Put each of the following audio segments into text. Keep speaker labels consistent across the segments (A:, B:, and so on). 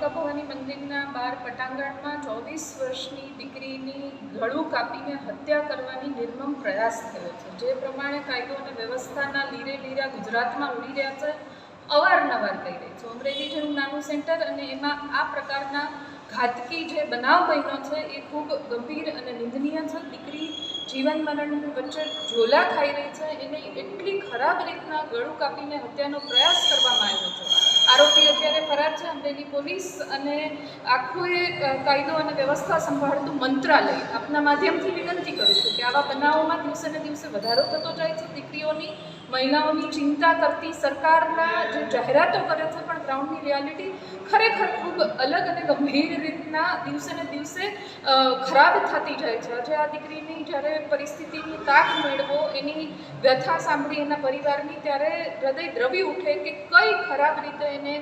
A: નૌકા મંદિરના બાર પટાંગણમાં ચોવીસ વર્ષની દીકરીની ગળું કાપીને હત્યા કરવાની નિર્મમ પ્રયાસ થયો છે. જે પ્રમાણે કાયદો અને વ્યવસ્થાના લીરે લીરા ગુજરાતમાં ઉડી રહ્યા છે, અવારનવાર કહી રહી છે. અમરેલી જેવું નાનું સેન્ટર અને એમાં આ પ્રકારના ઘાતકી જે બનાવ બન્યો છે, એ ખૂબ ગંભીર અને નિંદનીય છે. દીકરી જીવન મરણની વચ્ચે ઝોલા ખાઈ રહી છે. એને એટલી ખરાબ રીતના ગળું કાપીને હત્યાનો પ્રયાસ કરવામાં આવ્યો છે. ફરાર છે અમરેલી પોલીસ અને આખું એ કાયદો અને વ્યવસ્થા સંભાળતું મંત્રાલય આપના માધ્યમથી વિનંતી કરું છું કે આવા બનાવોમાં દિવસે ને દિવસે વધારો થતો જાય છે. દીકરીઓની, મહિલાઓની ચિંતા કરતી સરકારના જે જાહેરાતો કરે છે પણ ગ્રાઉન્ડની રિયાલિટી ખરેખર ખૂબ અલગ અને ગંભીર રીતના દિવસે ને દિવસે ખરાબ થતી જાય છે. આજે આ દીકરીની જ્યારે પરિસ્થિતિની તાક મેળવો, એની વ્યથા સાંભળી એના પરિવારની, ત્યારે હૃદય દ્રવી ઉઠે કે કઈ ખરાબ રીતે એને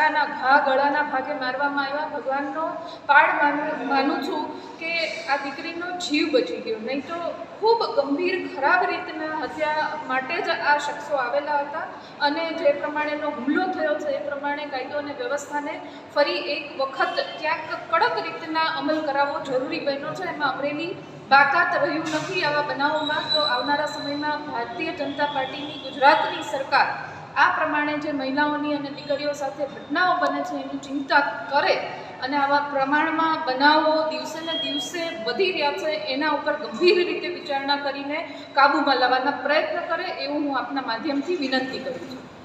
A: છરાના ઘા, ગળાના ભાગે મારવામાં આવ્યા. ભગવાનનો પાડ માનું માનું છું કે આ દીકરીનો જીવ બચી ગયો. નહીં તો ખૂબ ગંભીર, ખરાબ રીતના હત્યા માટે જ આ શખ્સો આવેલા હતા અને જે પ્રમાણેનો હુમલો થયો છે, એ પ્રમાણે કાયદો અને વ્યવસ્થાને ફરી એક વખત ક્યાંક કડક રીતના અમલ કરાવવો જરૂરી બન્યો છે. એમાં અમરેલી બાકાત રહ્યું નથી આવા બનાવોમાં. તો આવનારા સમયમાં ભારતીય જનતા પાર્ટીની, ગુજરાતની સરકાર આ પ્રમાણે જે મહિલાઓની અને દીકરીઓ સાથે ઘટનાઓ બને છે એની ચિંતા કરે અને આવા પ્રમાણમાં બનાવો દિવસે ને દિવસે વધી રહ્યા છે, એના ઉપર ગંભીર રીતે વિચારણા કરીને કાબૂમાં લાવવાના પ્રયત્ન કરે, એવું હું આપના માધ્યમથી વિનંતી કરું છું.